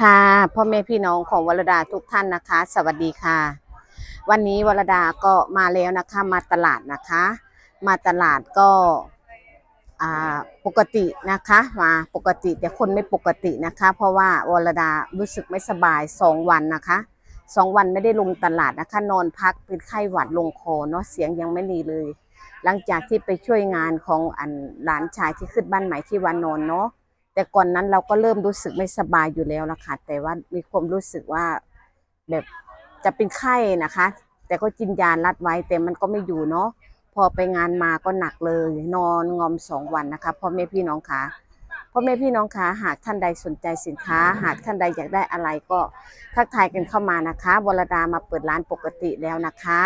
ค่ะพ่อแม่พี่น้องของวรดาทุกท่านนะคะ สวัสดีค่ะ วันนี้วรดาก็มาแล้วนะคะมาตลาดนะคะ มาตลาดก็ปกตินะคะมาปกติแต่คนไม่ปกตินะคะ เพราะว่าวรดารู้สึกไม่สบายสองวันนะคะสองวันไม่ได้ลงตลาดนะคะ นอนพักเป็นไข้หวัดลงคอเนาะเสียงยังไม่ดีเลย หลังจากที่ไปช่วยงานของอันหลานชายที่ขึ้นบ้านใหม่ที่วานอนเนาะ แต่ก่อนนั้นเราก็เริ่มรู้สึกไม่สบายอยู่แล้วละค่ะแต่ว่ามีความรู้สึกว่าแบบจะเป็นไข้นะคะ แต่ก็กินยารัดไว้แต่มันก็ไม่อยู่เนาะพอไปงานมาก็หนักเลย นอนงอมสองวันนะคะพ่อแม่พี่น้องคะพ่อแม่พี่น้องคะหากท่านใดสนใจสินค้า หากท่านใดอยากได้อะไรก็ทักทายกันเข้ามานะคะวรดามาเปิดร้านปกติแล้วนะคะ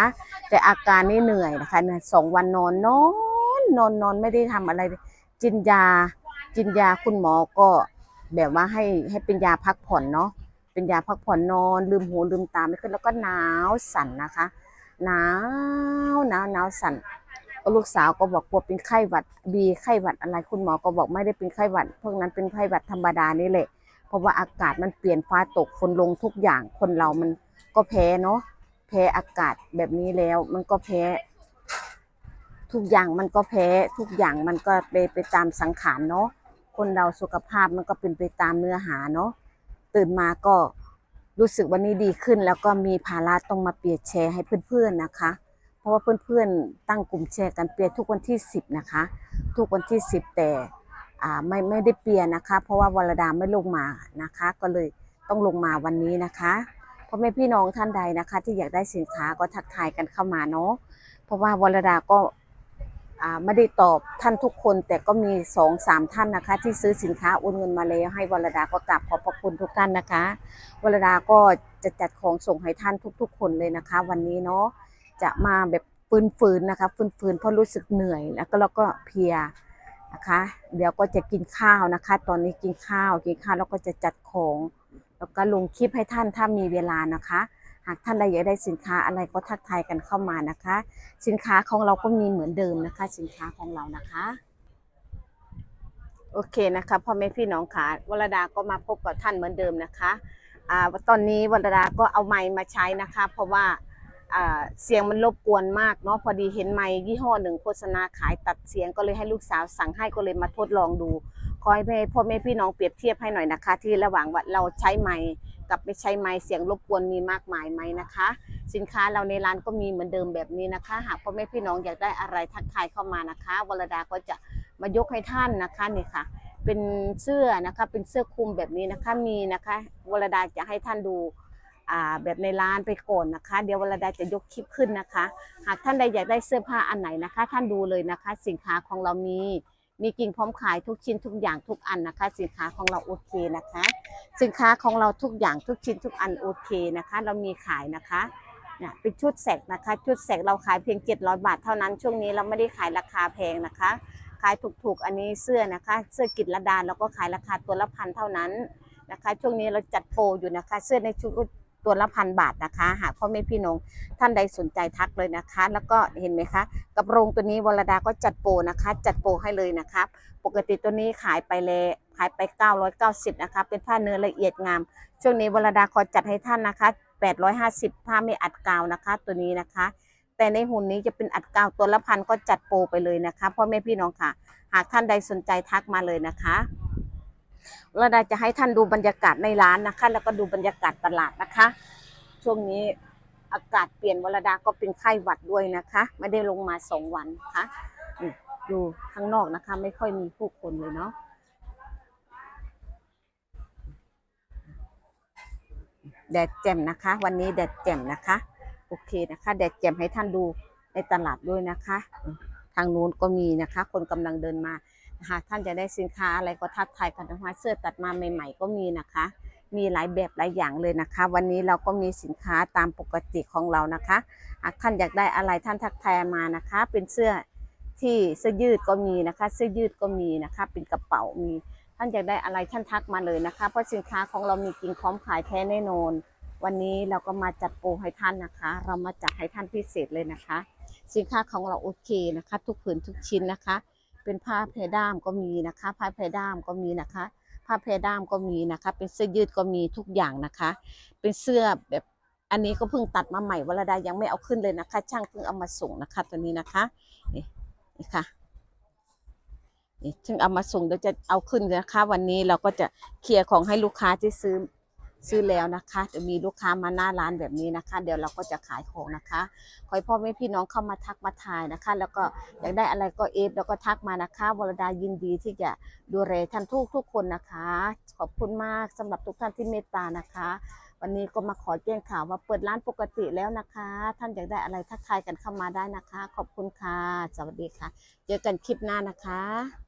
แต่อาการนี่เหนื่อยนะคะสองวันนอนนอนนอนนอนไม่ได้ทำอะไร กินยา กินยาคุณหมอก็แบบว่าให้ให้เป็นยาพักผ่อนเนาะเป็นยาพักผ่อนนอน ลืมหูลืมตาไม่ขึ้นแล้วก็หนาวสั่นนะคะหนาวหนาวหนาวสั่นลูกสาวก็บอกกลัวเป็นไข้หวัดบีไข้หวัดอะไรคุณหมอก็บอกไม่ได้เป็นไข้หวัดพวกนั้นเป็นไข้หวัดธรรมดานี่แหละ เพราะว่าอากาศมันเปลี่ยนฟ้าตกฝนลงทุกอย่างคนเรามันก็แพ้เนาะแพ้อากาศแบบนี้แล้วมันก็แพ้ ทุกอย่างมันก็แพ้ ทุกอย่างมันก็ไปไปตามสังขารเนาะคนเราสุขภาพมันก็เป็นไปตามเนื้อหาเนาะตื่นมาก็รู้สึกวันนี้ดีขึ้น แล้วก็มีภาระต้องมาเปียร์แชร์ให้เพื่อนๆนะคะ เพราะว่าเพื่อนๆตั้งกลุ่มแชร์กันเปียร์ทุกวันที่ 10 นะคะ ทุกวันที่ 10 แต่ไม่ไม่ได้เปียร์นะคะ เพราะว่าวรดาไม่ลงมานะคะ ก็เลยต้องลงมาวันนี้นะคะพ่อแม่พี่น้องท่านใดนะคะ ที่อยากได้สินค้าก็ทักทายกันเข้ามาเนาะเพราะว่าวรดาก็ ไม่ได้ตอบท่านทุกคนแต่ก็มีสองสามท่านนะคะ ที่ซื้อสินค้าโอนเงินมาแล้วให้วรดาก็กราบขอบพระคุณทุกท่านนะคะวรดาก็จะจัดของส่งให้ท่านทุก ๆ คนเลยนะคะ วันนี้เนาะจะมาแบบฟื้นๆนะคะฟื้นๆเพราะรู้สึกเหนื่อยแล้วก็แล้วก็เพียนะคะ เดี๋ยวก็จะกินข้าวนะคะ ตอนนี้กินข้าวกินข้าวแล้วก็จะจัดของ แล้วก็ลงคลิปให้ท่านถ้ามีเวลานะคะากท่านใดอยากได้สินค้าอะไรก็ทักทายกันเข้ามานะคะ สินค้าของเราก็มีเหมือนเดิมนะคะ สินค้าของเรานะคะโอเคนะคะพ่อแม่พี่น้องค่ะวรดาก็มาพบกับท่านเหมือนเดิมนะคะอ่าตอนนี้วรดาก็เอาไมค์มาใช้นะคะ เพราะว่าอ่าเสียงมันรบกวนมากเนาะพอดีเห็นไมค์ยี่ห้อหนึ่งโฆษณาขายตัดเสียงก็เลยให้ลูกสาวสั่งให้ก็เลยมาทดลองดูขอให้พ่อแม่พี่น้องเปรียบเทียบให้หน่อยนะคะ ที่ระหว่างว่าเราใช้ไมค์ กับไม่ใช้ไมค์เสียงรบกวนมีมากมายไหมนะคะ สินค้าเราในร้านก็มีเหมือนเดิมแบบนี้นะคะ หากพ่อแม่พี่น้องอยากได้อะไรทักทายเข้ามานะคะวรดาก็จะมายกให้ท่านนะคะนี่ค่ะ เป็นเสื้อนะคะเป็นเสื้อคลุมแบบนี้นะคะมีนะคะวรดาจะให้ท่านดูอ่าแบบในร้านไปก่อนนะคะ เดี๋ยววรดาจะยกคลิปขึ้นนะคะ หากท่านใดอยากได้เสื้อผ้าอันไหนนะคะ ท่านดูเลยนะคะ สินค้าของเรามี มีกิ่งพร้อมขายทุกชิ้นทุกอย่างทุกอันนะคะ สินค้าของเราโอเคนะคะ สินค้าของเราทุกอย่างทุกชิ้นทุกอันโอเคนะคะ เรามีขายนะคะเนี่ยเป็นชุดแสกนะคะ ชุดแสกเราขายเพียง 700 บาทเท่านั้น ช่วงนี้เราไม่ได้ขายราคาแพงนะคะ ขายถูกๆ อันนี้เสื้อนะคะ เสื้อกิจระดาเราก็ขายราคาตัวละพันเท่านั้นนะคะ ช่วงนี้เราจัดโปรอยู่นะคะ เสื้อในชุด ตัวละพันบาทนะคะ หากพ่อแม่พี่น้องท่านใดสนใจทักเลยนะคะ แล้วก็เห็นไหมคะกระโปรงตัวนี้วรดาก็จัดโปรนะคะ จัดโปรให้เลยนะครับ ปกติตัวนี้ขายไปเลยขายไป 990 นะคะ เป็นผ้าเนื้อละเอียดงาม ช่วงนี้วรดาขอจัดให้ท่านนะคะ 850 ผ้าไม่อัดกาวนะคะ ตัวนี้นะคะ แต่ในหุ่นนี้จะเป็นอัดกาวตัวละพันก็จัดโปรไปเลยนะคะพ่อแม่พี่น้องค่ะ หากท่านใดสนใจทักมาเลยนะคะ วรดาจะให้ท่านดูบรรยากาศในร้านนะคะ แล้วก็ดูบรรยากาศตลาดนะคะ ช่วงนี้อากาศเปลี่ยนวรดาก็เป็นไข้หวัดด้วยนะคะ ไม่ได้ลงมาสองวันนะคะดูข้างนอกนะคะ ไม่ค่อยมีผู้คนเลยเนาะแดดแจ่มนะคะ วันนี้แดดแจ่มนะคะ โอเคนะคะ แดดแจ่มให้ท่านดูในตลาดด้วยนะคะ ทางนู้นก็มีนะคะ คนกำลังเดินมา หากท่านจะได้สินค้าอะไรก็ทักทายกันนะคะเสื้อตัดมาใหม่ ๆ ก็มีนะคะ มีหลายแบบหลายอย่างเลยนะคะ วันนี้เราก็มีสินค้าตามปกติของเรานะคะ หากท่านอยากได้อะไรท่านทักทายมานะคะ เป็นเสื้อที่เสื้อยืดก็มีนะคะ เสื้อยืดก็มีนะคะ เป็นกระเป๋ามีท่านอยากได้อะไรท่านทักมาเลยนะคะ เพราะสินค้าของเรามีจริงพร้อมขายแท้แน่นอน วันนี้เราก็มาจัดโปรให้ท่านนะคะ เรามาจัดให้ท่านพิเศษเลยนะคะ สินค้าของเราโอเคนะคะ ทุกผืนทุกชิ้นนะคะ เป็นผ้าเพด้ามก็มีนะคะ ผ้าเพด้ามก็มีนะคะ ผ้าเพดามก็มีนะคะ เป็นเสื้อยืดก็มีทุกอย่างนะคะ เป็นเสื้อแบบอันนี้ก็เพิ่งตัดมาใหม่วรดายังไม่เอาขึ้นเลยนะคะ ช่างเพิ่งเอามาส่งนะคะตัวนี้นะคะนี่นี่ค่ะนี่ถึงเอามาส่งเดี๋ยวจะเอาขึ้นนะคะ วันนี้เราก็จะเคลียร์ของให้ลูกค้าที่ซื้อ ซื้อแล้วนะคะจะมีลูกค้ามาหน้าร้านแบบนี้นะคะ เดี๋ยวเราก็จะขายของนะคะขอให้พ่อแม่พี่น้องเข้ามาทักมาทายนะคะ แล้วก็อยากได้อะไรก็เอฟแล้วก็ทักมานะคะวรดายินดีที่จะดูแลท่านทุกทุกคนนะคะ ขอบคุณมากสำหรับทุกท่านที่เมตตานะคะ วันนี้ก็มาขอแจ้งข่าวว่าเปิดร้านปกติแล้วนะคะ ท่านอยากได้อะไรทักทายกันเข้ามาได้นะคะ ขอบคุณค่ะ สวัสดีค่ะ เจอกันคลิปหน้านะคะ